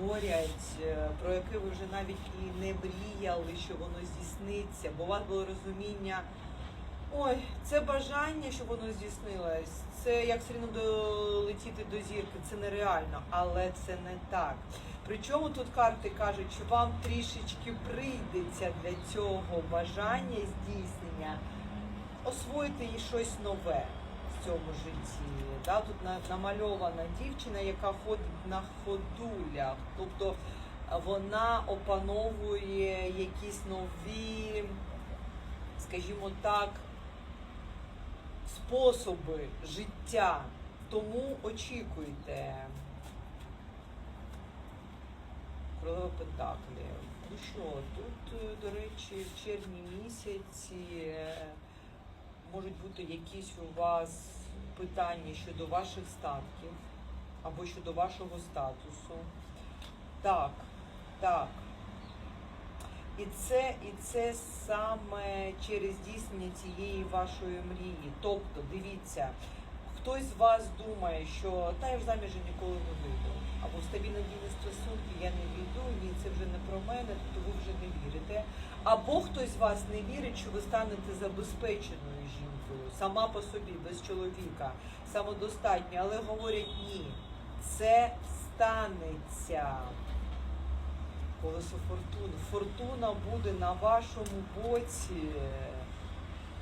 говорять, е, про яке ви вже навіть і не мріяли, що воно здійсниться, бо у вас було розуміння. Ой, це бажання, щоб воно здійснилось. Це як все рівно долетіти до зірки, це нереально, але це не так. Причому тут карти кажуть, що вам трішечки прийдеться для цього бажання здійснення освоїти щось нове цьому житті. Да? Тут намальована дівчина, яка ходить на ходулях. Тобто вона опановує якісь нові, скажімо так, способи життя. Тому очікуйте. Королева Пентаклів. Ну що, тут, до речі, в червні місяці е, можуть бути якісь у вас питання щодо ваших статків або щодо вашого статусу. Так, так. І це, і це саме через здійснення цієї вашої мрії. Тобто, дивіться, хтось з вас думає, що та я ж заміж ніколи не вийду, або в стабільно дійні стосунки я не війду, ні, це вже не про мене, то ви вже не вірите. Або хтось з вас не вірить, що ви станете забезпеченою жінкою, сама по собі, без чоловіка, самодостатньо, але говорять ні, це станеться. Колесо фортуни. Фортуна буде на вашому боці.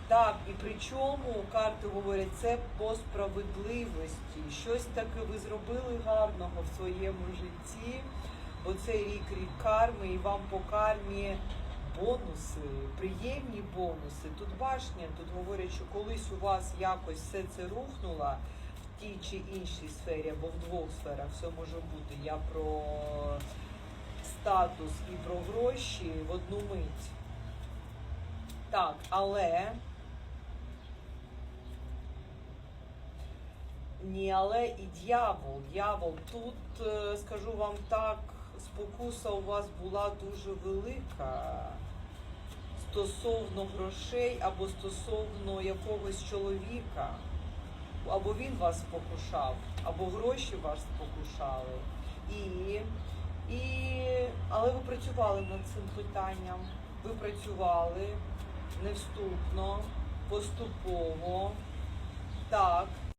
Так, і причому карти говорять, це по справедливості. Щось таке ви зробили гарного в своєму житті, бо це рік рік карми, і вам по кармі бонуси, приємні бонуси. Тут башня, тут говорять, що колись у вас якось все це рухнуло в тій чи іншій сфері, або в двох сферах все може бути. Я про статус і про гроші в одну мить. Так, але ні, але і дьявол. Дьявол. Тут е, скажу вам так, спокуса у вас була дуже велика стосовно грошей або стосовно якогось чоловіка. Або він вас спокушав, або гроші вас спокушали. І, і, але ви працювали над цим питанням. Ви працювали невступно, поступово. Так,